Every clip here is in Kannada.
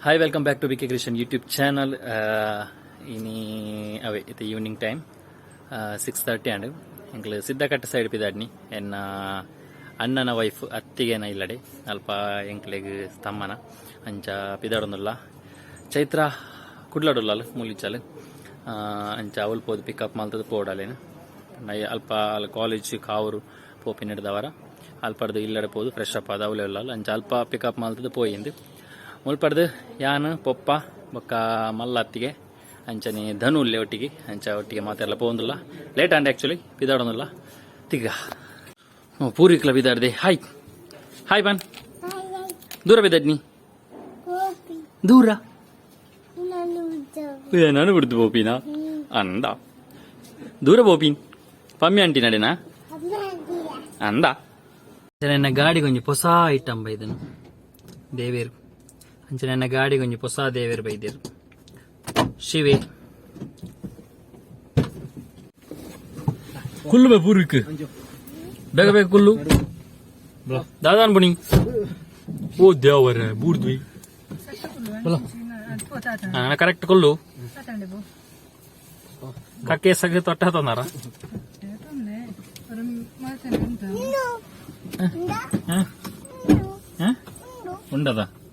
Hi welcome back to B K Krishan YouTube channel ಇನಿ ಅವೇ ಇತ್ತು evening time six thirty and ಎಂಕ್ಲು Siddakatte side ಪಿದಾಡ್ನಿ ಎನ್ನ ಅಣ್ಣನ ವೈಫ್ ಅತ್ತಿಗೆನ ಇಲ್ಲಡೆ ಅಲ್ಪ ಎಂಕ್ಲೆಗ್ ತಮ್ಮನ ಅಂಚ ಪಿದಾಡೊಂದುಲ್ಲ ಚೈತ್ರ ಕುಡ್ಲಾಡುಲ್ಲ ಅಲ್ಲ ಆ, ಅಂಚ ಅವಲ್ ಪೋದು ಪಿಕಪ್ ಮಾಲ್ತದ ಪೋಡಲೇನು ನೈ ಅಲ್ಪ ಅಲ್ಲಿ ಕಾಲೇಜ್ ಕಾವರು ಪೋಪಿ ಹಿಡ್ದವರ ಅಲ್ಪಡ್ದು ಇಲ್ಲಡೆ ಪೋದು ಫ್ರೆಶ್ ಅಪ್ ಅದ ಅವಲೇ ಇಲ್ಲ ಅಂಚ ಅಲ್ಪ ಪಿಕಪ್ ಮಾಲ್ತದ ಪೋಯಿಂದು ಮುಲ್ಪಡ್ದು, ಯಾನ್, ಪೊಪ್ಪ, ಬೊಕ್ಕ ಮಲ್ಲತ್ತಿಗೆ, ಅಂಚನೆ ಧನು ಉಲ್ಲೆ ಒಟ್ಟಿಗೆ, ಅಂಚ ಒಟ್ಟಿಗೆ ಮಾತೆಲ್ಲ ಪೋಂದಿಲ್ಲ ಲೇಟ್ ಅಂಡ್ ಆ್ಯಕ್ಚುಲಿ ಬಿದಾಡೋದಿಲ್ಲ ತಿಗ ಪೂರಿ ಪೂರ್ವಿಕ್ಲ ಬಿದಾಡ್ದೆ ಹಾಯ್ ಹಾಯ್ ಬನ್ ದೂರ ಬಿದ್ದಾಡ್ನಿ ದೂರ? ನಾನು ಬಿಡ್ದು ಬೋಪಿನ? ಅಂದ. ದೂರ ಬೋಪಿನ್ ಪಮ್ಮಿ ಆಂಟಿ ನಡೆನಾ? ಅಂದ. ನನ್ನ ಗಾಡಿ ಕೊಂಚ ಹೊಸ ಐಟಮ್ ಬೈದನು. ದೇವೇರು. ಅಂಚೆ ನನ್ನ ಗಾಡಿ ಕೊಂಚ ಹೊಸ ದೇವೇರು ಬೈದೇರು ಶಿವೆ. ಕುಲ್ಲು ಬೇ ಪೂರ್ವಿಕ್. ಬೇಗ ಬೇಗ ಕುಲ್ಲು. ದಾದಾನ್ ಬುಣಿ ಓ ದೇವರ ಬೂರ್ದ್ವಿ. ಕರೆಕ್ಟ್ ಕೊಲ್ಲು. ಕಕ್ಕೆ ಸಗ ತೊಟ್ಟ ತಂದಾರ.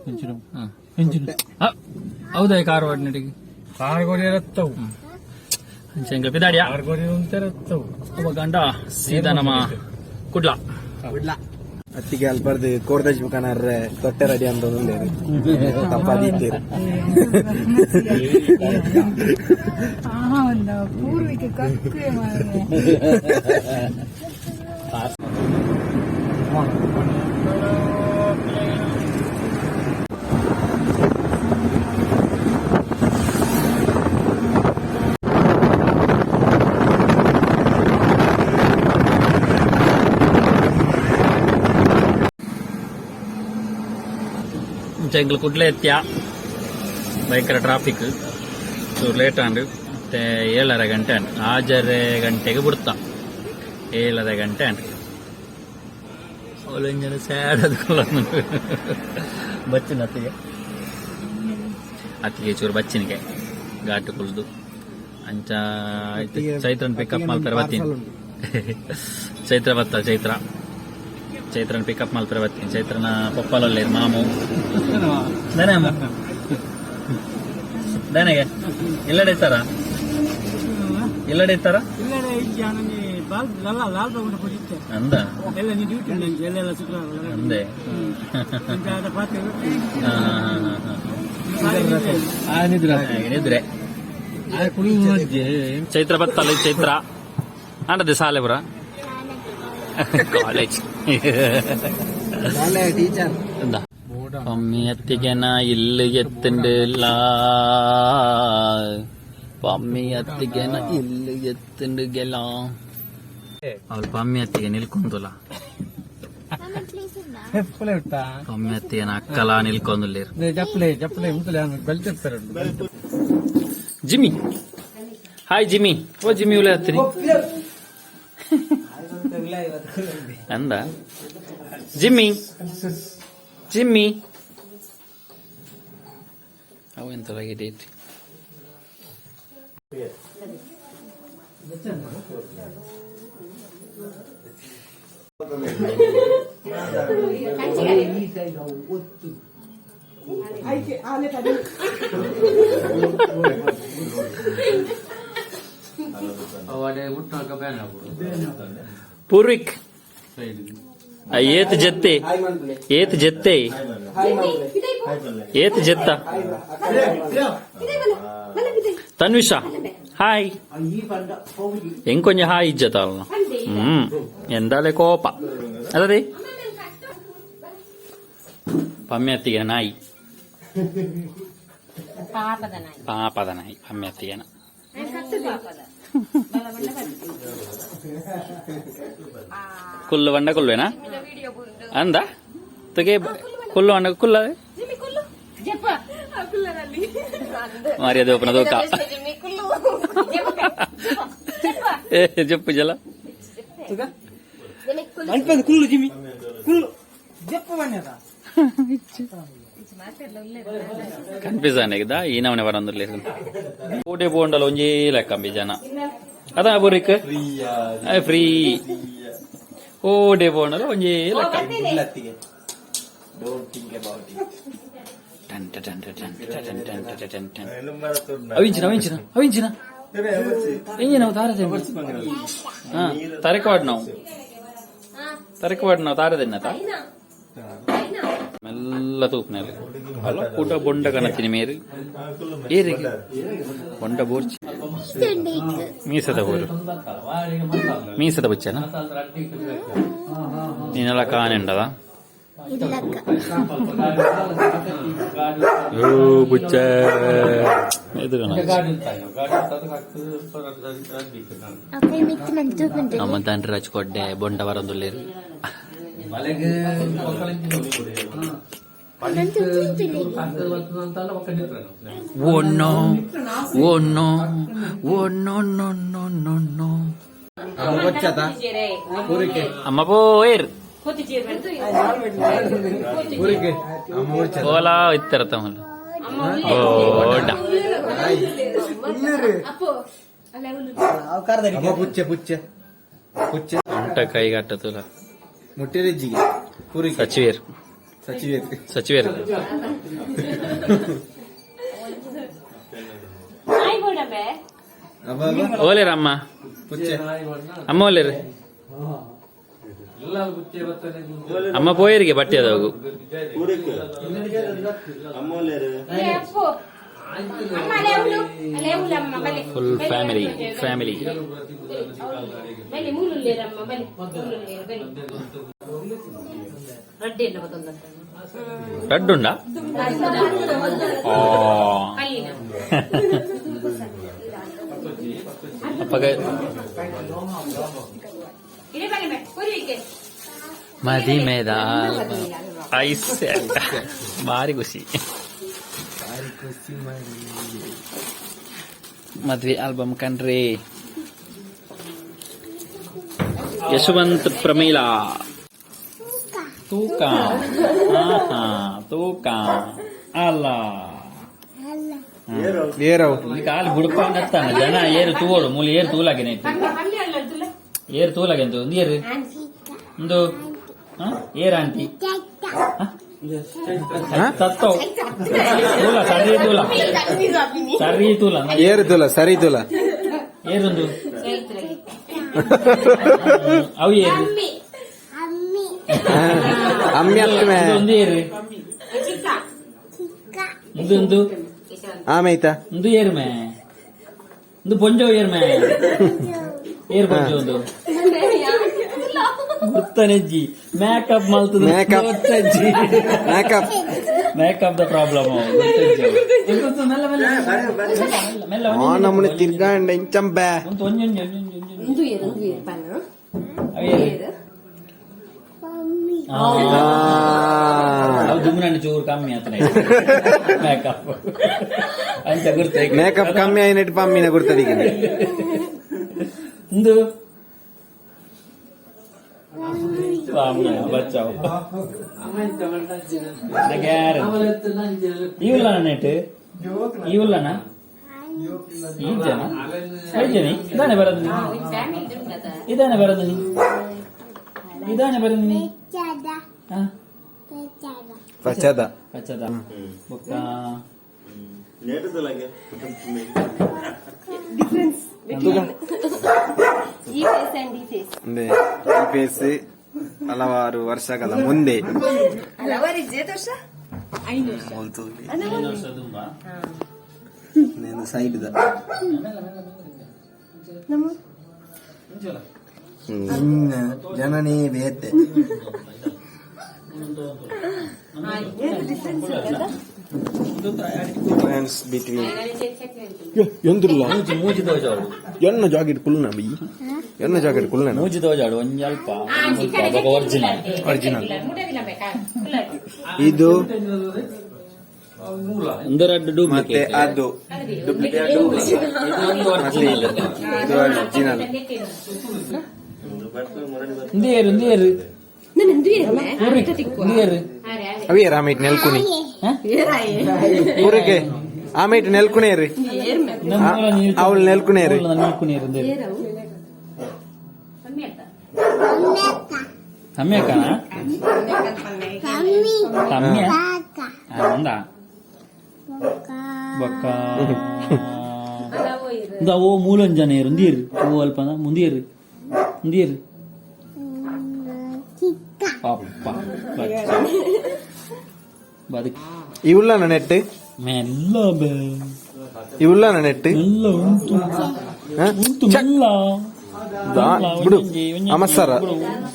ಹೆಂಚಿನ ಹೆಂಚಿನ ಹೌದಾ ಕಾರವಾಡ ನಡಿಗೆ ಕಾರಗೋಡಿ ರತ್ತವು ಶಂಕರ ಪಿದಾಡಿಯ? ಕಾರಗೋಡಿ ಅಂತ ರತ್ತವು ಒಬ್ಬ ಗಂಡ ಸೀದಾ ನಮ್ಮ ಕುಡ್ಲ. ಕುಡ್ಲ. ಅತ್ತಿಗೆ ಅಲ್ಲಿ ಬರ್ದು ಕೋರ್ದಜ್ ಮುಖಾನರ್ರೆ ತೊಟ್ಟೆ ರೆಡಿ ಅಂತ ತಪ್ಪಾದಿದ್ದೀರಿ ಪೂರ್ವಿಕ ಎಂಕ್ಲು ಎತ್ತಿಯ ಎತ್ತ್ಯ ಭಯಂಕರ ಟ್ರಾಫಿಕ್ ಚೂರು ಲೇಟ್ ಅಂಡು ಮತ್ತೆ ಏಳರ ಗಂಟೆ ಅಂಡು ಆಜರೆ ಗಂಟೆಗೆ ಬಿಡ್ತಾ. ಏಳರ ಗಂಟೆ ಅಂಡು ಅವಳಿಂಜನ ಸ್ಯಾಡ್ ಅದ್ಕೊಲ್ಲ ಬಚ್ಚಿನ ಅತ್ತಿಗೆ? ಅತ್ತಿಗೆ ಚೂರು ಬಚ್ಚಿನಿಗೆ. ಘಾಟ್ ಕುಲ್ದು ಅಂಚ ಚೈತ್ರನ್ ಪಿಕಪ್ ಮಾಡ್ತಾರೆ ಬರ್ತೀನಿ ಚೈತ್ರ ಬರ್ತಾರೆ ಚೈತ್ರ. ಚೈತ್ರನ್ ಪಿಕಪ್ ಮಾಡ್ತಾರೆ ಬರ್ತೀನಿ ಚೈತ್ರನ ಪಪ್ಪಲಲ್ಲಿ ಮಾಮು. ದನ ದನಗೆ? ಎಲ್ಲಡೆ ಇತ್ತಾರ ಎಲ್ಲಡೆ ಇತ್ತಾರ ಇಲ್ಲಡೆ ಇಜ್ಜ ನನಗೆ ಬಾಲ್ ಲಲ್ಲ ಲಾಲ್ ಬಾಗುಂಡ ಕೊಡಿತ್ತೆ ಅಂದ? ಎಲ್ಲ ನೀ ಡ್ಯೂಟಿ ನಂಗೆ. ಎಲ್ಲೆಲ್ಲ ಶುಕ್ರವಾರ ಅಂದೆ. ಪಾತ್ರೆ ಚೈತ್ರ ಬತ್ತಲ್ಲ ಚೈತ್ರ. ಅಂಡದೆ ಬರ ಕಾಲೇಜ್ ಟೀಚರ್ എന്താ പമ്മി എത്തിക്കണ ഇല്ല് എത്തുണ്ടില്ല പമ്മി എത്തിക്കണ ഇല്ല് എത്തുണ്ടില്ല അവൾ പമ്മി എത്തിക്കാൻ നിൽക്കൊന്നുല്ല ಹೆಪ್ಪಲೆ ಉಂಟಾ ಪಮ್ಮಿ ಎತ್ತಿಗೆನ ಅಕ್ಕಲ ನಿಲ್ಕೊಂದುಲ್ಲೇರು ಜಪ್ಪಲೆ ಜಪ್ಪಲೆ ಉಂಟಲ್ಲ ಬೆಲ್ಟ್ ಇರ್ತಾರೆ ಜಿಮ್ಮಿ ಹಾಯ್ ಜಿಮ್ಮಿ ಓ ಜಿಮ್ಮಿ ಉಲೆ ಹತ್ತಿರಿ ಅಂದ Jimmy Jimmy. Aku yang terakhir date. Purvik ಏತ್ ಜತ್ತೆ ಏತ್ ಜತ್ತೆ ಏತ್ ಜತ್ತ ತನ್ವಿಷ ಹಾಯ್ ಹೆಂಗ್ ಹಾಯ್ ಇಜ್ಜತ ಹ್ಮ್ ಎಂದಾಲೆ ಕೋಪ ಅದೇ ಪಮ್ಯತ್ತಿಗೆ ನಾಯಿ ಪಾಪದ ನಾಯಿ ಪಮ್ಯತ್ತಿಗೆನ కుళ్ళు వండ కుళ్ళేనా? అందా? తుగే కుళ్ళు వండ కుళ్ళది మరి అది ఒకనదో చెప్పు. జల. కుళ్ళు జిమ్మి. కుళ్ళు. చెప్పు ಕನ್ಫ್ಯೂಸನ್ ಆಗಿದ್ದಾ ಈ ನವಣೆ ಬರಂದಿಲ್ಲ ಊಟಿ ಬೋಂಡಲ್ ಒಂಜಿ ಲೆಕ್ಕಂಬಿ ಜನ ಅದ ಬುರಿಕ್ ಫ್ರೀ ಊಟಿ ಬೋಂಡಲ್ ಒಂಜಿ ಲೆಕ್ಕ ಅವಿಂಚಿನ ಅವಿಂಚಿನ ಅವಿಂಚಿನ ಹಾ ತರಕವಾಡ್ ನಾವು ತರಕವಾಡ್ ನಾವು ತಾರದೆನ್ನತ ಮೆಲ್ಲ ತೂಪ್ನಲ್ಲಿ ಅಲ್ಲ ಊಟ ಬೊಂಡ ಕಣತೀನಿ ಮೇರಿ ಏರಿಗೆ ಬೊಂಡ ಬೋರ್ಚಿ ಮೀಸದ ಊರು ಮೀಸದ ಬುಚ್ಚನ ನೀನೆಲ್ಲ ಕಾನೆಂಡದ ಓ ಬುಚ್ಚ ಇದು ನಮ್ಮ ತಂಡ್ರಿ ಹಚ್ಕೊಡ್ಡೆ ಬೊಂಡ ವರಂದುಳ್ಳೇರಿ ಮಳೆಗೆ ஒன்னோ ஒன்னோ ஒன்னோ நொன்னோ நொன்னோ అమ్మ పోయిర్ ఓలా ఇస్తారు తమలు ఓడా పుచ్చ పుచ్చ పుచ్చ అంట కై గట్ట తులా ಮೊಟ್ಟೆರೆ ಜಿಗಿ ಪೂರಿ ಸಚಿವೇರ್ ಸಚಿವೇರ್ ಸಚಿವೇರ್ ಓಲೇರ ಅಮ್ಮ ಅಮ್ಮ ಓಲೇರಿ ಅಮ್ಮ ಪೋಯರಿಗೆ ಬಟ್ಟೆ ಅದಾವು ఫుల్ ఫ్యామిలీ ఫ్యామిలీ రెడ్ ఉండ మది మేద ఐస్ మారి ఖుషి ಮದ್ವೆ ಆಲ್ಬಮ್ ಕಣ್ರಿ. ಯಶವಂತ್ ಪ್ರಮೀಳಾ. ತೂಕ. ಆಹಾ ತೂಕ. ಅಲ್ಲ. ಏರವು ಈ ಕಾಲು ಬುಡ್ಕೊಂಡತ್ತಾನ ಜನ ಏರು ತೂವೋಡು ಮೂಲ ಏರು ತೂಲಾಗಿನ ಏರು ತೂಲಾಗೆಂತ ಒಂದು ಏರು. ಒಂದು ಹ? ಏರ್ ಆಂಟಿ. ಸರಿ ತೂಲ ಸರಿ ತೂಲ ಏರು ತುಲ ಸರಿ ತುಲ ಏರೊಂದು ಅವು ಏರು ಅಮ್ಮಿ ಅತ್ತಮೆ ಇದು ಒಂದು ಏರು ಇದು ಒಂದು ಆಮೇಯ್ತಾ ಒಂದು ಏರು ಮೇ ಒಂದು ಬೊಂಜೋ ಏರು ಮೇ ಏರು ಬೊಂಜೋ ಒಂದು ಗುರ್ತನಜ್ಜಿ ಮೇಕಪ್ ಮಲ್ತದ ಮೇಕಪ್ ಗೊತ್ತಜ್ಜಿ ಮೇಕಪ್ ಮೇಕಪ್ ದ ಪ್ರಾಬ್ಲಮ್ ಆ ನಮ್ಮನೆ ತಿರ್ಗಾಂಡ ಇಂಚಂಬೆ ಒಂದು ಒಂದು ಒಂದು ಒಂದು ಒಂದು ಏರು ಒಂದು ಏರು ಪನ್ನ ಅವೇರು ಅವು ದುಮ್ನಣ್ಣ ಚೂರು ಕಮ್ಮಿ ಆತನೆ ಮೇಕಪ್ ಅಂತ ಗುರ್ತ ಮೇಕಪ್ ಕಮ್ಮಿ ಆಯ್ನೆಟ್ ಪಮ್ಮಿನ ಗುರ್ತದಿಗೆ ಇಂದು ಇವೆಲ್ಲ ನೆಟ್ ಇವೆಲ್ಲನಾ ಈಜನ ಐಜನಿ ಇದಾನೆ ಬರೋದು ಇದಾನೆ ಬರೋದು ಇದಾನೆ ಬರೋದು ಪಚದ ಪಚದ ಬುಕ್ಕ ಡಿಫ್ರೆನ್ಸ್ ఫేస్ ಹಲವಾರು ವರ್ಷಗಳ ಮುಂದೆ నేను సైడ్ నిನ್ನ ಜನನೇ ಬೇತೆ ಡಿಫ್ರೆನ್ಸ್ ట్రాన్స్ బిట్వీన్ ఎందులో ಮೂಜಿ దోజాడు ఎన్న జాకెట్ కుల్నా బి ఎన్న జాకెట్ కుల్నా మూజి దోజాడు ಒಂದ ಅಲ್ಪ ಅದಕ್ಕೆ ಒರ್ಜಿನಲ್ ಒರಿಜಿನಲ್ ಇದು ಒಂದರ ಮತ್ತೆ ಅದು ಡೂಪ್ಲಿಕೇಟ್ అవి రామేటి నెలకొని ఊరికే ఆమెటి నెలకొనేరు అవులు నెలకొనేరు తమ్మేక ఉందా బొక్క இந்த ஓ மூலஞ்சனேர் முந்தியர் ஓ அல்பா முந்தியர் முந்தியர் அப்பா பதுக்கு இவ்வளோ நெட்டு மெல்ல இவ்வளோ நெட்டு மெல்ல ಉಂಟು ಮೆಲ್ಲ ಬಿಡು ಅಮಸ್ಸರ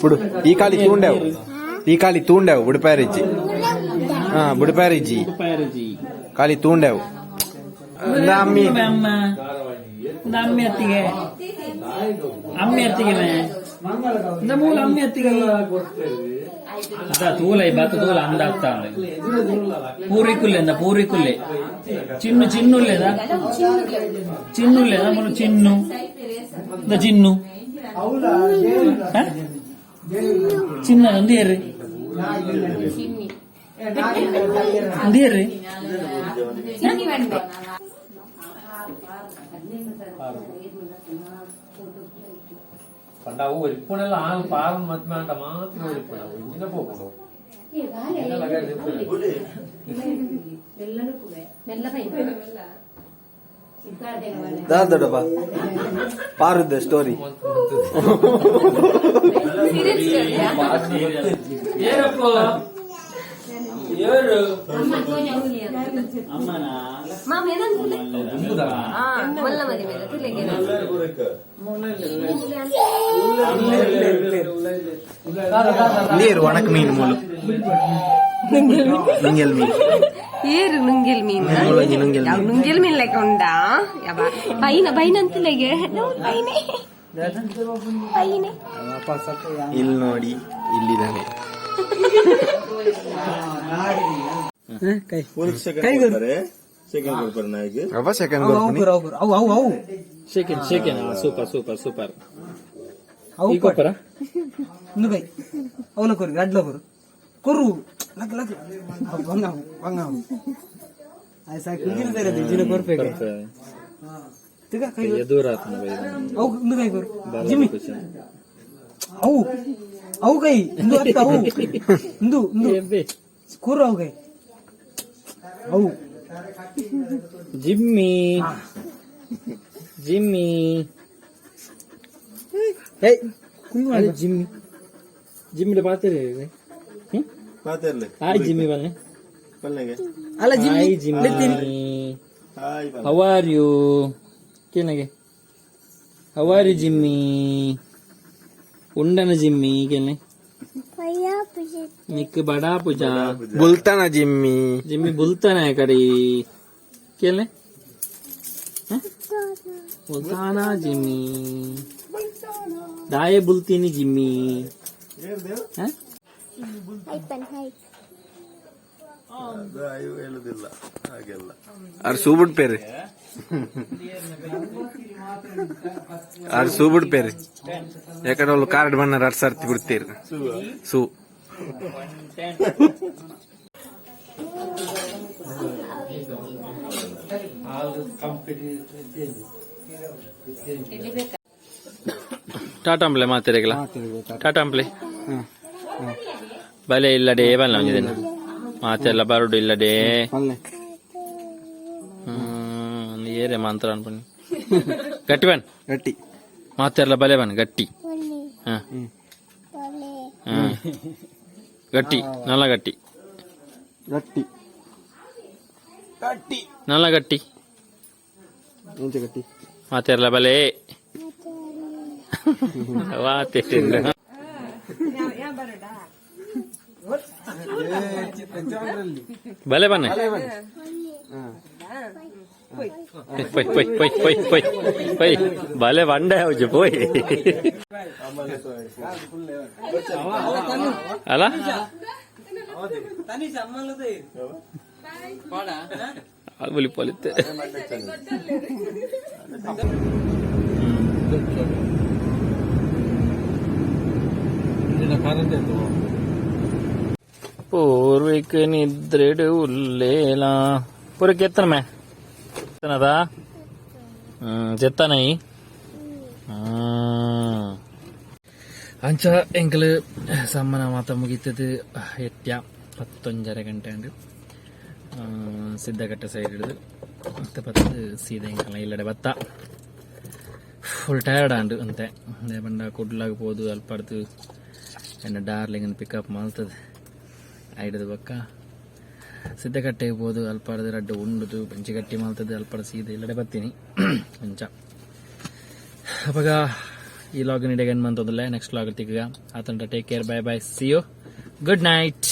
ಬಿಡು ಈ ಕಾಲಿ ತೂಂಡ್ಯಾವು ಈ ಕಾಲಿ ತೂಂಡ್ಯಾವು ಬುಡಪ್ಯಾರಿಜ್ಜಿ ಹಾ ಬುಡಪ್ಯಾರಿಜ್ಜಿ ಕಾಲಿ ತೂಂಡ್ಯಾವು ಅಮ್ಮಿ ಅಮ್ಮ ಇಂದ ಅಮ್ಮಿ ಅತ್ತಿಗೆ ಅಮ್ಮಿ ಅತ್ತಿಗೆ ಇಂದ ಮೂಲ ಅಮ್ಮಿ ಅತ್ತಿಗೆ ಅದ ತೂಲ ಈ ಬತ್ತ ತೂಲ ಅಂದ ಆಗ್ತಾ పూరికుల్లే ఇంద పూరికుల్లే చిన్ను చిన్నుల్లేదా చిన్నుల్లేదా మన చిన్ను ఇంద చిన్ను ఆ? చిన్న ఉంది ఎర్రి ఉంది ఎర్రి പണ്ടാവും ഒരിപ്പണെല്ലാം ആൾ പാകം മധ്യാണ്ട മാത്രം ഒരിപ്പണാവും ഇങ്ങനെ പോകുന്നു ದೊಡ್ಡಪ್ಪ ಪಾರುದ್ದ ಸ್ಟೋರಿ ಅಮ್ಮನ. ನೀರು ಒಣಕ ಮೀನು ಮೂಲು. ನುಂಗೆಲ್ ಮೀನು. ಏರು ನುಂಗೆಲ್ ಮೀನು. ಮೂಲಂಗಿ ನುಂಗೆಲ್ ಯಾವ ನುಂಗಿಲ್ ಮೀನ್ ಲೆಕ್ಕ ಉಂಡಾ ಯಾವ ಬೈನ ಬೈನ ಅಂತಿಲ್ಲಗೆ ಬೈನೆ ಬೈನೆ ಇಲ್ಲಿ ನೋಡಿ ಇಲ್ಲಿದ್ದಾನೆ. ಅವ ಸೆಕೆಂಡ್ ಅವು ಅವು ಅವು ಸೆಕೆಂಡ್ ಶೇಕೆನ್ ಸೂಪರ್ ಸೂಪರ್ ಸೂಪರ್ ಅವು ಕೊಪ್ಪರ ನುಗೈ ಅವಲ ಕೊರಿ ಗಡ್ಲ ಕೊರು ಕೊರು ಲಕ್ ಲಕ್ ಬಂಗಾವು ಬಂಗಾವು ಅದು ಸಾಕು. ಕುಂಗಿಲ್ತಾರೆ ಜಿನ ಕೊರ್ಬೇಕು ತಿಗ ಕೈ. ದೂರ ಆತನ ಅವು ಕೈ ಕೊರು ಜಿಮ್ಮಿ. ಅವು. हो गई हिंदू हत्या हो हिंदू हिंदू कुर हो गई हो जिम्मी जिम्मी ஏய் குங்குமம் அது ஜிம்மி ஜிம்மில பாத்துரு பாத்துருல ஹாய் ஜிம்மி பாருங்க பண்ணுங்க அல Jimmy Jimmy hi how are you கேளுங்க ஹவ் ஆர் யூ ஜிம்மி उंडा जिम्मी केने भैया निक बड़ा पूजा बोलता ना जिम्मी जिम्मी बोलता ना करी केने हैं बोलता ना जिम्मी दाए बोलती नहीं जिम्मी हैं ಇವು ಹೇಳುದಿಲ್ಲ ಹಾಗೆಲ್ಲ. ಅವ್ರು ಸೂಬಿಡ್ ಪೇರಿ. ಅವ್ರು ಸೂಬಿಡ್ ಪೇರಿ. ಯಾಕಂದ್ರೆ ಅವ್ರು ಕಾರ್ಡ್ ಬಣ್ಣ ಅರ್ಸ ಅರ್ತಿ ಬಿಡ್ತೀರಿ. ಸೂ. ಟಾಟಾಂಪ್ಲೆ ಟಾಟಾ ಟಾಟಾಂಪ್ಲೆ ಬಲೆ ಇಲ್ಲಡೆ ಬಲ್ಲ ಒಂದಿನ ಮಾತೆಲ್ಲ ಬರುಡು ಇಲ್ಲಡೆ ಹ್ಮ್ ಒಂದು ಏರೆ ಮಂತ್ರ ಅನ್ಪಣಿ ಗಟ್ಟಿ ಬನ್ ಗಟ್ಟಿ ಮಾತೆಲ್ಲ ಬಲೆ ಬನ್ ಗಟ್ಟಿ ಹ ಹ. ಗಟ್ಟಿ ನಲ್ಲ ಗಟ್ಟಿ ಗಟ್ಟಿ ಗಟ್ಟಿ ನಲ್ಲ ಗಟ್ಟಿ ಎಂಚ ಗಟ್ಟಿ ಮಾತೆಲ್ಲ ಬಲೆ ಮಾತೆ ભલે બને ભલે વાંડા આવજો પોઈ అలా ఆవులి పొలితే కాదంటే ಪೂರ್ವಿಕ ನಿದ್ರೆಡು ಉಲ್ಲೇಲ ಪೂರ್ವಿಕ ಎತ್ತನ ಮೇ ಎತ್ತನದ చెత్తానయి అంచ ఎంకలు సమ్మన మాత ముగితది ఎత్య పత్తొంజర గంట అండి ಸಿದ್ಧಘಟ್ಟ ಸೈಡ್ ಹಿಡಿದು ಮತ್ತೆ ಬತ್ತು ಸೀದಾ ಹಿಂಗಲ್ಲ ಇಲ್ಲಡೆ ಬತ್ತ ಫುಲ್ ಟಯರ್ಡ್ ಅಂಡು ಅಂತೆ ಬಂಡ ಕೊಡ್ಲಾಗ್ಬೋದು ಅಲ್ಪಾಡ್ದು ಎಂಡ ಡಾರ್ಲಿಂಗ್ ಪಿಕಪ್ ಮಾಡ್ತದೆ ಐಡದ ಬಕ್ಕ ಕಟ್ಟೆ ಹೋದು ಅಲ್ಪಾಡದ ರಡ್ಡು ಉಂಡುದು ಬೆಂಚಿಗಟ್ಟಿ ಮಾಲ್ತದೆ ಅಲ್ಪಾಡ ಸೀದ ಇಲ್ಲಡೆ ಬರ್ತೀನಿ. ಮುಂಚ ಅವಾಗ ಈ ಲಾಗಿನ್ ಇಡಗನ್ ಮಂತದಲ್ಲ. ನೆಕ್ಸ್ಟ್ ಲಾಗ್ ತಿಕ್ಕ ಆತಂಟ take care bye bye see you good night